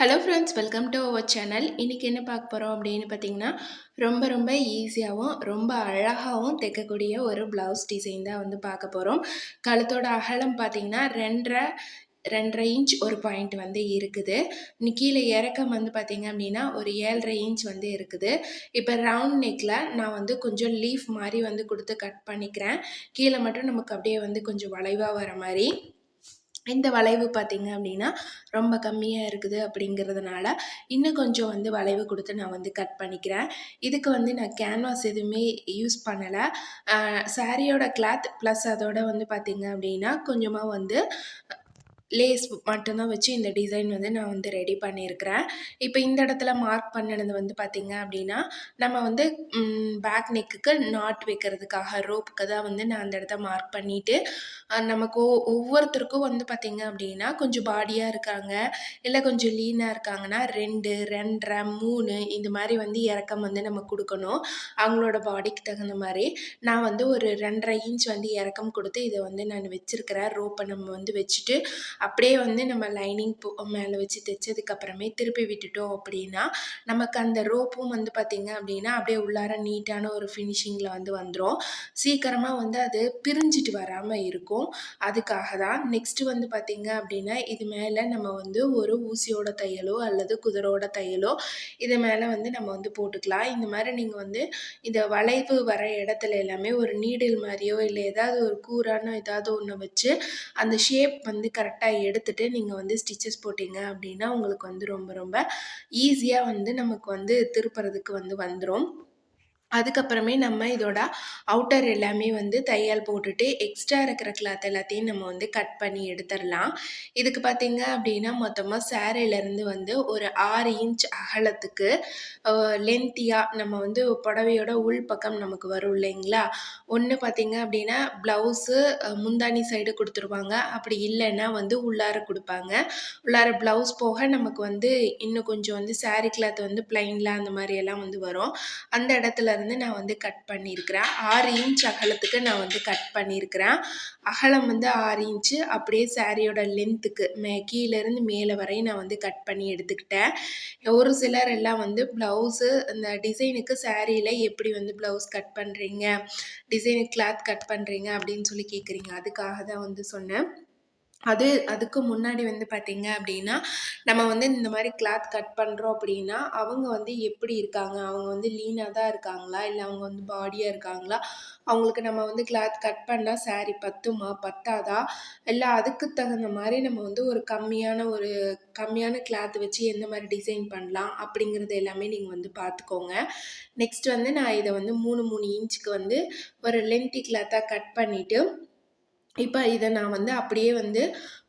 Hello friends welcome to our channel இன்றைக்கி என்ன பார்க்க போகிறோம் அப்படின்னு பார்த்தீங்கன்னா ரொம்ப ரொம்ப ஈஸியாகவும் ரொம்ப அழகாகவும் தைக்கக்கூடிய ஒரு ப்ளவுஸ் டிசைன் தான் வந்து பார்க்க போகிறோம் கழுத்தோட அகலம் பார்த்தீங்கன்னா ரெண்டரை ரெண்டரை இன்ச் ஒரு பாயிண்ட் வந்து இருக்குது. கீழே இறக்கம் வந்து பார்த்தீங்க அப்படின்னா ஒரு ஏழரை இன்ச் வந்து இருக்குது. இப்போ ரவுண்ட் நெக்கில் நான் வந்து கொஞ்சம் லீஃப் மாதிரி வந்து கொடுத்து கட் பண்ணிக்கிறேன். கீழே மட்டும் நமக்கு அப்படியே வந்து கொஞ்சம் வளைவாக வர மாதிரி. இந்த வளைவு பார்த்திங்க அப்படின்னா ரொம்ப கம்மியாக இருக்குது அப்படிங்கிறதுனால இன்னும் கொஞ்சம் வந்து வளைவு கொடுத்து நான் வந்து கட் பண்ணிக்கிறேன். இதுக்கு வந்து நான் கேன்வாஸ் எதுவுமே யூஸ் பண்ணலை. சாரியோட கிளாத் ப்ளஸ் அதோட வந்து பார்த்திங்க அப்படின்னா கொஞ்சமாக வந்து லேஸ் மட்டும்தான் வச்சு இந்த டிசைன் வந்து நான் வந்து ரெடி பண்ணியிருக்கிறேன். இப்போ இந்த இடத்துல மார்க் பண்ணினது வந்து பார்த்திங்க அப்படின்னா நம்ம வந்து பேக் நெக்குக்கு நாட் வைக்கிறதுக்காக ரோப்புக்கு தான் வந்து நான் அந்த இடத்த மார்க் பண்ணிவிட்டு நமக்கு ஒவ்வொருத்தருக்கும் வந்து பார்த்திங்க அப்படின்னா கொஞ்சம் பாடியாக இருக்காங்க இல்லை கொஞ்சம் லீனாக இருக்காங்கன்னா ரெண்டு ரெண்டரை மூணு இந்த மாதிரி வந்து இறக்கம் வந்து நம்ம கொடுக்கணும். அவங்களோட பாடிக்கு தகுந்த மாதிரி. நான் வந்து ஒரு ரெண்டரை இன்ச் வந்து இறக்கம் கொடுத்து இதை வந்து நான் வச்சுருக்கிறேன். ரோப்பை நம்ம வந்து வச்சுட்டு அப்படியே வந்து நம்ம லைனிங் மேலே வச்சு தைச்சதுக்கப்புறமே திருப்பி விட்டுட்டோம் அப்படின்னா நமக்கு அந்த ரோப்பும் வந்து பார்த்திங்க அப்படின்னா அப்படியே உள்ளார நீட்டான ஒரு ஃபினிஷிங்கில் வந்து வந்துடும் சீக்கிரமாக வந்து அது பிரிஞ்சிட்டு வராமல் இருக்கும். அதுக்காக தான் நெக்ஸ்ட்டு வந்து பார்த்திங்க அப்படின்னா இது மேலே நம்ம வந்து ஒரு ஊசியோட தையலோ அல்லது குதிரோட தையலோ இது மேலே வந்து நம்ம வந்து போட்டுக்கலாம். இந்த மாதிரி நீங்கள் வந்து இந்த வளைவு வர இடத்துல எல்லாமே ஒரு நீடில் மாதிரியோ இல்லை ஏதாவது ஒரு கூரான ஏதாவது ஒன்று வச்சு அந்த ஷேப் வந்து கரெக்டாக எடுத்துகிட்டு நீங்கள் வந்து ஸ்டிச்சஸ் போட்டிங்க அப்படின்னா உங்களுக்கு வந்து ரொம்ப ரொம்ப ஈஸியாக வந்து நமக்கு வந்து திருப்புறதுக்கு வந்து வந்துடும் அதுக்கப்புறமே நம்ம இதோட அவுட்டர் எல்லாமே வந்து தையல் போட்டுட்டு எக்ஸ்ட்ரா இருக்கிற கிளாத் எல்லாத்தையும் நம்ம வந்து கட் பண்ணி எடுத்துடலாம். இதுக்கு பார்த்தீங்க அப்படின்னா மொத்தமாக சேரீலேருந்து வந்து ஒரு ஆறு இன்ச் அகலத்துக்கு லென்த்தியாக நம்ம வந்து புடவையோட உள் பக்கம் நமக்கு வரும் இல்லைங்களா? ஒன்று பார்த்தீங்க அப்படின்னா ப்ளவுஸு முந்தானி சைடு கொடுத்துருவாங்க. அப்படி இல்லைன்னா வந்து உள்ளார கொடுப்பாங்க. உள்ளார ப்ளவுஸ் போக நமக்கு வந்து இன்னும் கொஞ்சம் வந்து சாரீ கிளாத் வந்து பிளைனில் அந்த மாதிரி எல்லாம் வந்து வரும். அந்த இடத்துல வந்து நான் வந்து கட் பண்ணியிருக்கிறேன். ஆறு இன்ச் அகலத்துக்கு நான் வந்து கட் பண்ணியிருக்கிறேன். அகலம் வந்து ஆறு இன்ச்சு அப்படியே சாரியோட லென்த்துக்கு மே கீழேருந்து மேலே வரையும் நான் வந்து கட் பண்ணி எடுத்துக்கிட்டேன். ஒரு சிலர் எல்லாம் வந்து ப்ளவுஸு இந்த டிசைனுக்கு சாரியில் எப்படி வந்து ப்ளவுஸ் கட் பண்ணுறீங்க டிசைனுக்கு கிளாத் கட் பண்ணுறீங்க அப்படின்னு சொல்லி கேட்குறீங்க அதுக்காக தான் வந்து சொன்னேன். அது அதுக்கு முன்னாடி வந்து பார்த்திங்க அப்படின்னா நம்ம வந்து இந்த மாதிரி கிளாத் கட் பண்ணுறோம் அப்படின்னா அவங்க வந்து எப்படி இருக்காங்க? அவங்க வந்து லீனாக தான் இருக்காங்களா? இல்லை அவங்க வந்து பாடியாக இருக்காங்களா? அவங்களுக்கு நம்ம வந்து கிளாத் கட் பண்ணால் சாரி பத்துமா? பத்தாதா? இல்லை அதுக்கு தகுந்த மாதிரி நம்ம வந்து ஒரு கம்மியான ஒரு கம்மியான கிளாத் வச்சு எந்த மாதிரி டிசைன் பண்ணலாம்? அப்படிங்கிறது எல்லாமே நீங்கள் வந்து பார்த்துக்கோங்க நெக்ஸ்ட் வந்து நான் இதை வந்து மூணு மூணு இன்ச்சுக்கு வந்து ஒரு லென்த்தி கிளாத்தாக கட் பண்ணிவிட்டு இப்போ இதை நான் வந்து அப்படியே வந்து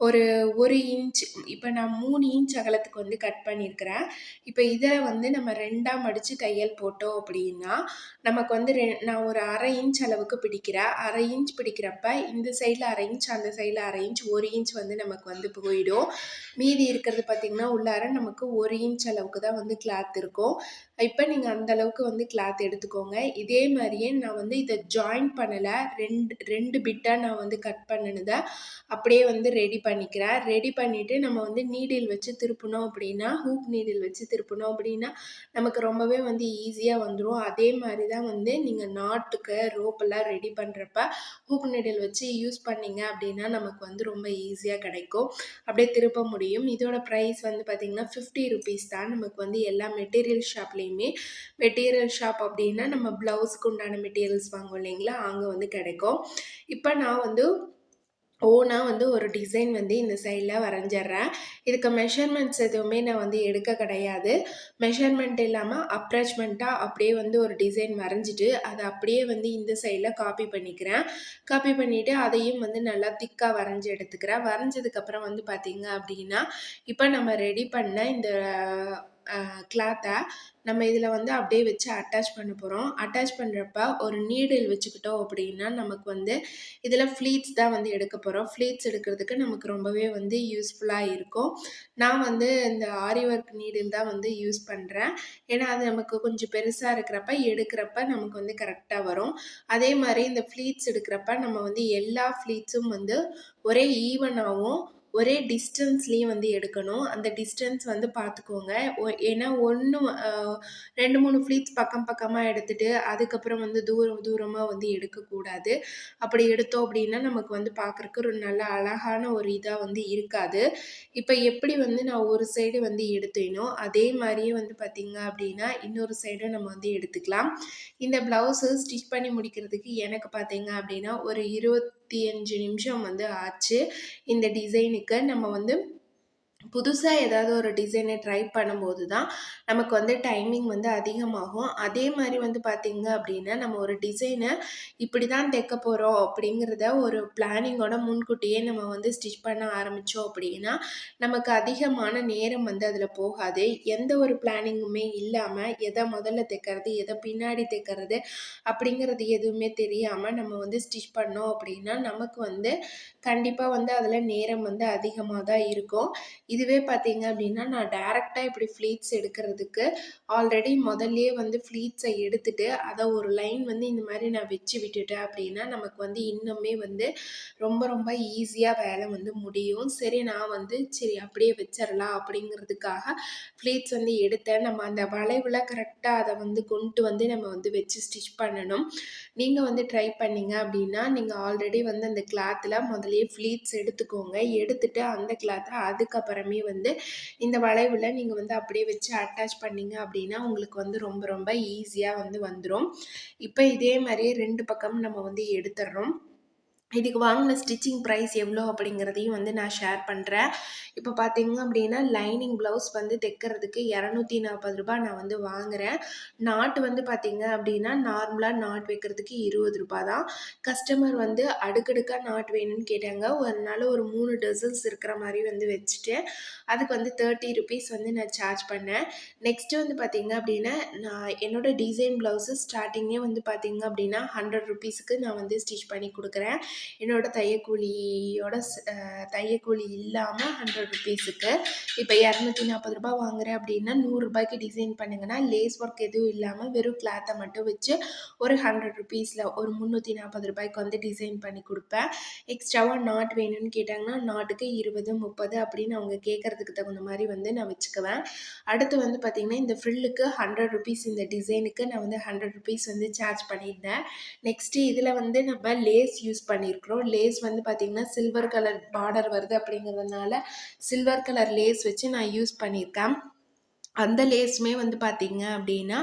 ஒரு ஒரு இன்ச் இப்போ நான் மூணு இன்ச் அகலத்துக்கு வந்து கட் பண்ணியிருக்கிறேன் இப்போ இதை வந்து நம்ம ரெண்டாக மடித்து தையல் போட்டோம் அப்படின்னா நமக்கு வந்து ரெ நான் ஒரு அரை இன்ச் அளவுக்கு பிடிக்கிறேன். அரை இன்ச் பிடிக்கிறப்ப இந்த சைடில் அரை இன்ச் அந்த சைடில் அரை இன்ச் ஒரு இன்ச் வந்து நமக்கு வந்து போயிடும். மீதி இருக்கிறது பார்த்திங்கன்னா உள்ளார நமக்கு ஒரு இன்ச் அளவுக்கு தான் வந்து கிளாத் இருக்கும். இப்போ நீங்கள் அந்தளவுக்கு வந்து கிளாத் எடுத்துக்கோங்க. இதே மாதிரியே நான் வந்து இதை ஜாயின் பண்ணலை. ரெண்டு ரெண்டு பிட்டாக நான் வந்து கட் பண்ணினதை அப்படியே வந்து ரெடி பண்ணிக்கிறேன். ரெடி பண்ணிவிட்டு நம்ம வந்து நீடில் வச்சு திருப்பினோம் அப்படின்னா ஹூக் நீடில் வச்சு திருப்பினோம் அப்படின்னா நமக்கு ரொம்பவே வந்து ஈஸியாக வந்துடும் அதே மாதிரி தான் வந்து நீங்கள் நாட்டுக்கு ரோப்பெல்லாம் ரெடி பண்ணுறப்ப ஹூக் நீடில் வச்சு யூஸ் பண்ணிங்க அப்படின்னா நமக்கு வந்து ரொம்ப ஈஸியாக கிடைக்கும். அப்படியே திருப்ப முடியும். இதோட ப்ரைஸ் வந்து பார்த்திங்கன்னா ஃபிஃப்டி ருபீஸ் தான். நமக்கு வந்து எல்லா மெட்டீரியல் ஷாப்லேயும் மெட்டீரியல் ஷாப் அப்படின்னா நம்ம ப்ளவுஸுக்கு உண்டான மெட்டீரியல்ஸ் வாங்குவோம் இல்லைங்களா? அங்கே வந்து கிடைக்கும். இப்போ நான் வந்து ஓனாக வந்து ஒரு டிசைன் வந்து இந்த சைடில் வரைஞ்சிட்றேன். இதுக்கு மெஷர்மெண்ட்ஸ் எதுவுமே நான் வந்து எடுக்க கிடையாது. மெஷர்மெண்ட் இல்லாமல் அப்ராச்மெண்ட்டாக அப்படியே வந்து ஒரு டிசைன் வரைஞ்சிட்டு அதை அப்படியே வந்து இந்த சைடில் காப்பி பண்ணிக்கிறேன். காப்பி பண்ணிவிட்டு அதையும் வந்து நல்லா திக்காக வரைஞ்சி எடுத்துக்கிறேன். வரைஞ்சதுக்கப்புறம் வந்து பார்த்திங்க அப்படின்னா இப்போ நம்ம ரெடி பண்ண இந்த கிளாத்தை நம்ம இதில் வந்து அப்படியே வச்சு அட்டாச் பண்ண போகிறோம் அட்டாச் பண்ணுறப்ப ஒரு நீடில் வச்சுக்கிட்டோம் அப்படின்னா நமக்கு வந்து இதில் ஃப்ளீட்ஸ் தான் வந்து எடுக்க போகிறோம் ஃப்ளீட்ஸ் எடுக்கிறதுக்கு நமக்கு ரொம்பவே வந்து யூஸ்ஃபுல்லாக இருக்கும். நான் வந்து இந்த ஆரி ஒர்க் நீடில் தான் வந்து யூஸ் பண்ணுறேன் ஏன்னா அது நமக்கு கொஞ்சம் பெருசாக இருக்கிறப்ப எடுக்கிறப்ப நமக்கு வந்து கரெக்டாக வரும். அதே மாதிரி இந்த ஃப்ளீட்ஸ் எடுக்கிறப்ப நம்ம வந்து எல்லா ஃப்ளீட்ஸும் வந்து ஒரே ஈவனாகவும் ஒரே டிஸ்டன்ஸ்லேயும் வந்து எடுக்கணும். அந்த டிஸ்டன்ஸ் வந்து பார்த்துக்கோங்க ஒ- ஏன்னா ஒன்று ரெண்டு மூணு ஃப்ளீட்ஸ் பக்கம் பக்கமாக எடுத்துகிட்டு அதுக்கப்புறம் வந்து தூரம் தூரமாக வந்து எடுக்கக்கூடாது அப்படி எடுத்தோம் அப்படின்னா நமக்கு வந்து பார்க்குறக்கு ஒரு நல்ல அழகான ஒரு இதாக வந்து இருக்காது. இப்போ எப்படி வந்து நான் ஒரு சைடு வந்து எடுத்தேனோ அதே மாதிரியே வந்து பார்த்திங்க அப்படின்னா இன்னொரு சைடும் நம்ம வந்து எடுத்துக்கலாம். இந்த ப்ளவுஸு ஸ்டிச் பண்ணி முடிக்கிறதுக்கு எனக்கு பார்த்தீங்க அப்படின்னா ஒரு இருபத்தி அஞ்சு நிமிஷம் வந்து ஆச்சு. இந்த டிசைனுக்கு நம்ம வந்து புதுசாக ஏதாவது ஒரு டிசைனை ட்ரை பண்ணும்போது தான் நமக்கு வந்து டைமிங் வந்து அதிகமாகும். அதே மாதிரி வந்து பார்த்திங்க அப்படின்னா நம்ம ஒரு டிசைனை இப்படி தான் தைக்க போகிறோம் அப்படிங்கிறத ஒரு பிளானிங்கோட முன்கூட்டியே நம்ம வந்து ஸ்டிச் பண்ண ஆரம்பித்தோம் அப்படின்னா நமக்கு அதிகமான நேரம் வந்து அதில் போகாது. எந்த ஒரு பிளானிங்குமே இல்லாமல் எதை முதல்ல தைக்கிறது எதை பின்னாடி தைக்கிறது அப்படிங்கிறது எதுவுமே தெரியாமல் நம்ம வந்து ஸ்டிச் பண்ணோம் அப்படின்னா நமக்கு வந்து கண்டிப்பாக வந்து அதில் நேரம் வந்து அதிகமாக தான் இருக்கும். இதுவே பார்த்தீங்க அப்படின்னா நான் டேரெக்டாக இப்படி ஃப்ளீட்ஸ் எடுக்கிறதுக்கு ஆல்ரெடி முதல்லே வந்து ஃப்ளீட்ஸை எடுத்துட்டு அதை ஒரு லைன் வந்து இந்த மாதிரி நான் வச்சு விட்டுட்டேன் அப்படின்னா நமக்கு வந்து இன்னுமே வந்து ரொம்ப ரொம்ப ஈஸியாக வேலை வந்து முடியும். சரி நான் வந்து சரி அப்படியே வச்சிடலாம் அப்படிங்கிறதுக்காக ஃப்ளீட்ஸ் வந்து எடுத்தேன். நம்ம அந்த வளைவில் கரெக்டாக அதை வந்து கொண்டு வந்து நம்ம வந்து வச்சு ஸ்டிச் பண்ணணும். நீங்கள் வந்து ட்ரை பண்ணீங்க அப்படின்னா நீங்கள் ஆல்ரெடி வந்து அந்த கிளாத்தில் முதல்லையே ஃப்ளீட்ஸ் எடுத்துக்கோங்க. எடுத்துட்டு அந்த கிளாத்தை அதுக்கப்புறம் வந்து இந்த வளைவில் நீங்கள் வந்து அப்படியே வச்சு அட்டாச் பண்ணிங்க அப்படின்னா உங்களுக்கு வந்து ரொம்ப ரொம்ப ஈஸியாக வந்து வந்துடும் இப்போ இதே மாதிரியே ரெண்டு பக்கமும் நம்ம வந்து எடுத்துடுறோம் இதுக்கு வாங்கின ஸ்டிச்சிங் ப்ரைஸ் எவ்வளோ அப்படிங்கிறதையும் வந்து நான் ஷேர் பண்ணுறேன் இப்போ பார்த்தீங்க அப்படின்னா லைனிங் ப்ளவுஸ் வந்து தைக்கிறதுக்கு இரநூத்தி நாற்பது ரூபாய் நான் வந்து வாங்குகிறேன் நாட்டு வந்து பார்த்தீங்க அப்படின்னா நார்மலாக நாட் வைக்கிறதுக்கு இருபது ரூபாய் தான். கஸ்டமர் வந்து அடுக்கடுக்காக நாட் வேணும்னு கேட்டாங்க. ஒரு நாள் ஒரு மூணு டசன்ஸ் இருக்கிற மாதிரி வந்து வச்சுட்டு அதுக்கு வந்து தேர்ட்டி ருபீஸ் வந்து நான் சார்ஜ் பண்ணேன். நெக்ஸ்ட்டு வந்து பார்த்தீங்க அப்படின்னா நான் என்னோட டிசைன் ப்ளவுஸு ஸ்டார்டிங்கே வந்து பார்த்தீங்க அப்படின்னா ஹண்ட்ரட் ருபீஸுக்கு நான் வந்து ஸ்டிச் பண்ணி கொடுக்குறேன். என்னோட தையக்கூலியோட தையக்கூலி இல்லாமல் ஹண்ட்ரட் ருபீஸுக்கு இப்போ இரநூத்தி நாற்பது ரூபாய் வாங்குறேன் அப்படின்னா நூறுரூபாய்க்கு டிசைன் பண்ணுங்கன்னா லேஸ் ஒர்க் எதுவும் இல்லாமல் வெறும் கிளாத்தை மட்டும் வச்சு ஒரு ஹண்ட்ரட் ருபீஸில் ஒரு முந்நூற்றி நாற்பது ரூபாய்க்கு வந்து டிசைன் பண்ணி கொடுப்பேன். எக்ஸ்ட்ராவாக நாட் வேணும்னு கேட்டாங்கன்னா நாட்டுக்கு இருபது முப்பது அப்படின்னு அவங்க கேட்குறதுக்கு தகுந்த மாதிரி வந்து நான் வச்சுக்குவேன். அடுத்து வந்து பார்த்திங்கன்னா இந்த ஃப்ரில்லுக்கு ஹண்ட்ரட் ருபீஸ் இந்த டிசைனுக்கு நான் வந்து ஹண்ட்ரட் ருபீஸ் வந்து சார்ஜ் பண்ணியிருந்தேன். நெக்ஸ்ட்டு இதில் வந்து நம்ம லேஸ் யூஸ் பண்ணி பண்ணியிருக்கிறோம். லேஸ் வந்து பார்த்திங்கன்னா சில்வர் கலர் பார்டர் வருது அப்படிங்கிறதுனால சில்வர் கலர் லேஸ் வச்சு நான் யூஸ் பண்ணியிருக்கேன். அந்த லேஸுமே வந்து பார்த்திங்க அப்படின்னா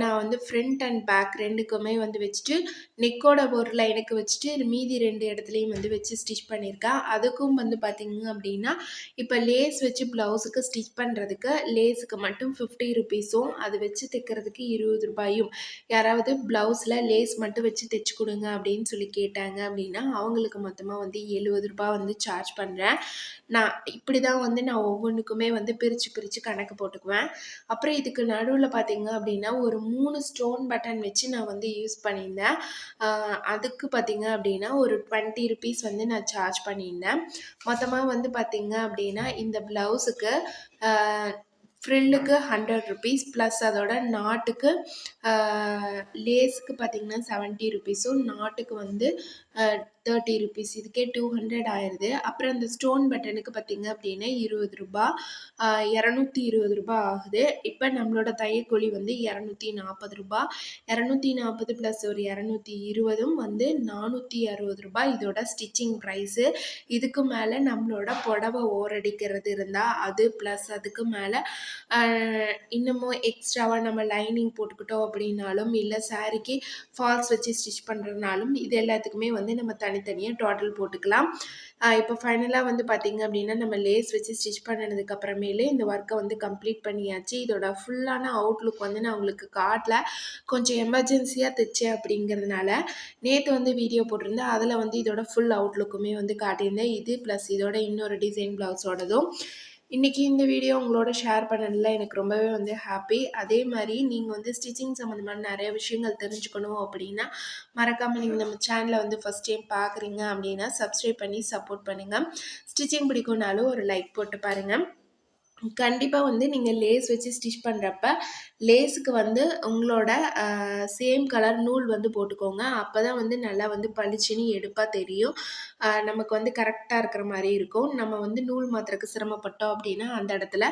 நான் வந்து ஃப்ரண்ட் அண்ட் பேக் ரெண்டுக்குமே வந்து வச்சுட்டு நெக்கோட ஒரு லைனுக்கு வச்சுட்டு மீதி ரெண்டு இடத்துலையும் வந்து வச்சு ஸ்டிச் பண்ணியிருக்கேன். அதுக்கும் வந்து பார்த்திங்க அப்படின்னா இப்போ லேஸ் வச்சு ப்ளவுஸுக்கு ஸ்டிச் பண்ணுறதுக்கு லேஸுக்கு மட்டும் ஃபிஃப்டி ருபீஸும் அது வச்சு தைக்கிறதுக்கு இருபது ரூபாயும். யாராவது ப்ளவுஸில் லேஸ் மட்டும் வச்சு தைச்சு கொடுங்க அப்படின்னு சொல்லி கேட்டாங்க அப்படின்னா அவங்களுக்கு மொத்தமாக வந்து எழுபது ரூபாய் வந்து சார்ஜ் பண்ணுறேன் நான் இப்படி தான் வந்து நான் ஒவ்வொன்றுக்குமே வந்து பிரித்து பிரித்து கணக்கு போட்டுக்குவேன். அப்புறம் இதுக்கு நடுவில் பார்த்தீங்க அப்படின்னா ஒரு மூணு ஸ்டோன் பட்டன் வச்சு நான் வந்து யூஸ் பண்ணியிருந்தேன். அதுக்கு பார்த்தீங்க அப்படின்னா ஒரு டுவெண்ட்டி ருபீஸ் வந்து நான் சார்ஜ் பண்ணியிருந்தேன். மொத்தமாக வந்து பார்த்தீங்க அப்படின்னா இந்த ப்ளவுஸுக்கு ஃப்ரில்லுக்கு ஹண்ட்ரட் ருபீஸ் ப்ளஸ் அதோட நாட்டுக்கு லேஸுக்கு பார்த்திங்கன்னா செவன்ட்டி ருபீஸும் நாட்டுக்கு வந்து தேர்ட்டி ருபீஸ் இதுக்கே டூ ஹண்ட்ரட் ஆயிடுது அப்புறம் இந்த ஸ்டோன் பட்டனுக்கு பார்த்தீங்க அப்படின்னா இருபது ரூபா இரநூத்தி இருபது ரூபா ஆகுது. இப்போ நம்மளோட தையக்கூலி வந்து இரநூத்தி நாற்பது ரூபா. இரநூத்தி நாற்பது ப்ளஸ் ஒரு இரநூத்தி இருபதும் வந்து நானூற்றி அறுபது ரூபாய் இதோட ஸ்டிச்சிங் ப்ரைஸு இதுக்கு மேலே நம்மளோட புடவை ஓரடிக்கிறது இருந்தால் அது ப்ளஸ் அதுக்கு மேலே இன்னமும் எக்ஸ்ட்ராவாக நம்ம லைனிங் போட்டுக்கிட்டோம் அப்படின்னாலும் இல்லை சாரிக்கு ஃபால்ஸ் வச்சு ஸ்டிச் பண்ணுறதுனாலும் இது எல்லாத்துக்குமே வந்து நம்ம தனித்தனியாக டோட்டல் போட்டுக்கலாம். இப்போ ஃபைனலாக வந்து பார்த்திங்க அப்படின்னா நம்ம லேஸ் வச்சு ஸ்டிச் பண்ணினதுக்கு அப்புறமேலே இந்த ஒர்க்கை வந்து கம்ப்ளீட் பண்ணியாச்சு. இதோட ஃபுல்லான அவுட்லுக் வந்து நான் உங்களுக்கு காட்டல. கொஞ்சம் எமர்ஜென்சியாக தைச்சேன் அப்படிங்கிறதுனால நேற்று வந்து வீடியோ போட்டிருந்தேன். அதில் வந்து இதோட ஃபுல் அவுட்லுக்குமே வந்து காட்டியிருந்தேன். இது ப்ளஸ் இதோட இன்னொரு டிசைன் ப்ளவுஸோடதும் இன்றைக்கி இந்த வீடியோ உங்களோட ஷேர் பண்ணதில் எனக்கு ரொம்பவே வந்து ஹாப்பி அதே மாதிரி நீங்கள் வந்து ஸ்டிச்சிங் சம்மந்தமான நிறைய விஷயங்கள் தெரிஞ்சுக்கணும் அப்படின்னா மறக்காமல் நீங்கள் நம்ம சேனலை வந்து ஃபஸ்ட் டைம் பார்க்குறீங்க அப்படின்னா சப்ஸ்கிரைப் பண்ணி சப்போர்ட் பண்ணுங்கள் ஸ்டிச்சிங் பிடிக்கும்னாலும் ஒரு லைக் போட்டு பாருங்கள் கண்டிப்பாக வந்து நீங்கள் லேஸ் வச்சு ஸ்டிச் பண்ணுறப்ப லேஸுக்கு வந்து உங்களோட சேம் கலர் நூல் வந்து போட்டுக்கோங்க. அப்போ தான் வந்து நல்லா வந்து பளிச்சுன்னு எடுப்பாக தெரியும். நமக்கு வந்து கரெக்டாக இருக்கிற மாதிரி இருக்கும். நம்ம வந்து நூல் மாத்திரக்கு சிரமப்பட்டோம் அப்படின்னா அந்த இடத்துல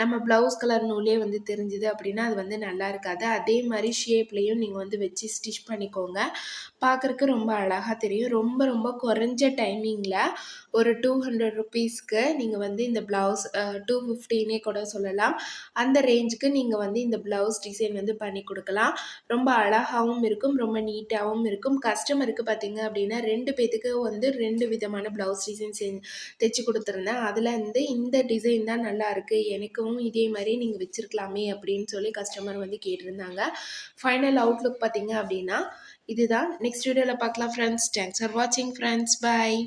நம்ம ப்ளவுஸ் கலர் நூலே வந்து தெரிஞ்சுது அப்படின்னா அது வந்து நல்லா இருக்காது. அதே மாதிரி ஷேப்லேயும் நீங்கள் வந்து வச்சு ஸ்டிச் பண்ணிக்கோங்க. பார்க்குறக்கு ரொம்ப அழகாக தெரியும். ரொம்ப ரொம்ப குறைஞ்ச டைமிங்கில் ஒரு 200 ருப்பீஸ்க்கு நீங்கள் வந்து இந்த ப்ளவுஸ் டூ ஃபிஃப்டி 250னே கூட சொல்லலாம். அந்த ரேஞ்சுக்கு நீங்கள் வந்து இந்த ப்ளவுஸ் டிசைன் வந்து பண்ணி கொடுக்கலாம் ரொம்ப அழகாகவும் இருக்கும். ரொம்ப நீட்டாகவும் இருக்கும். கஸ்டமருக்கு பார்த்தீங்க அப்படின்னா ரெண்டு பேத்துக்கு வந்து ரெண்டு விதமான ப்ளவுஸ் டிசைன் செஞ்சு தைச்சி கொடுத்துருந்தேன் அதில் வந்து இந்த டிசைன் தான் நல்லாருக்கு. எனக்கும் இதே மாதிரி நீங்கள் வச்சிருக்கலாமே அப்படின்னு சொல்லி கஸ்டமர் வந்து கேட்டிருந்தாங்க. ஃபைனல் அவுட்லுக் பார்த்தீங்க அப்படின்னா இதுதான். நெக்ஸ்ட் வீடியோவில் பார்க்கலாம் ஃப்ரெண்ட்ஸ். தேங்க்ஸ் ஃபார் வாட்சிங் ஃப்ரெண்ட்ஸ். பாய்.